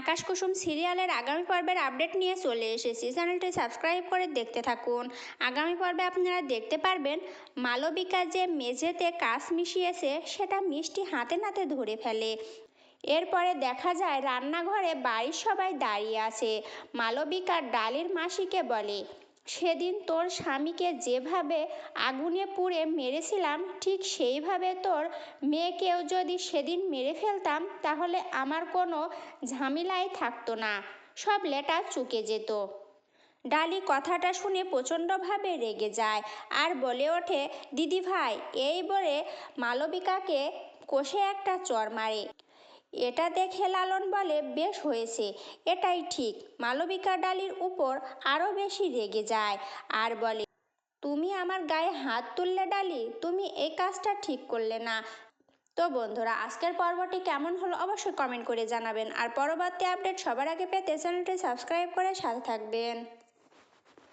আকাশ কুসুম সিরিয়ালের আগামী পর্বের আপডেট নিয়ে চলে এসেছি। চ্যানেলটি সাবস্ক্রাইব করে দেখতে থাকুন। আগামী পর্বে আপনারা দেখতে পারবেন, মালবিকা যে মেঝেতে কাশ মিশিয়েছে, সেটা মিষ্টি হাতে নাতে ধরে ফেলে। এরপরে দেখা যায়, রান্নাঘরে বাড়ির সবাই দাঁড়িয়ে আছে। মালবিকা ডালির মাসিকে বলে সেদিন তোর স্বামীকে যেভাবে আগুনে পুড়ে মেরেছিলাম, ঠিক সেইভাবে তোর মেয়েকেও যদি সেদিন মেরে ফেলতাম, তাহলে আমার কোনো ঝামেলাই থাকতো না। সব লেটা চুকে যেত। ডালি কথাটা শুনে প্রচণ্ডভাবে রেগে যায় আর বলে ওঠে দিদি ভাই এই বলে মালবিকাকে কষে একটা চর মারে। এটা দেখে লালন বলে, বেশ হয়েছে, এটাই ঠিক। মালবিকা ডালির উপর আরও বেশি রেগে যায় আর বলে, তুমি আমার গায়ে হাত তুললে ডালি? তুমি এই কাজটা ঠিক করলে না। তো বন্ধুরা, আজকের পর্বটি কেমন হলো অবশ্যই কমেন্ট করে জানাবেন। আর পরবর্তী আপডেট সবার আগে পেতে চ্যানেলটি সাবস্ক্রাইব করে সাথে থাকবেন।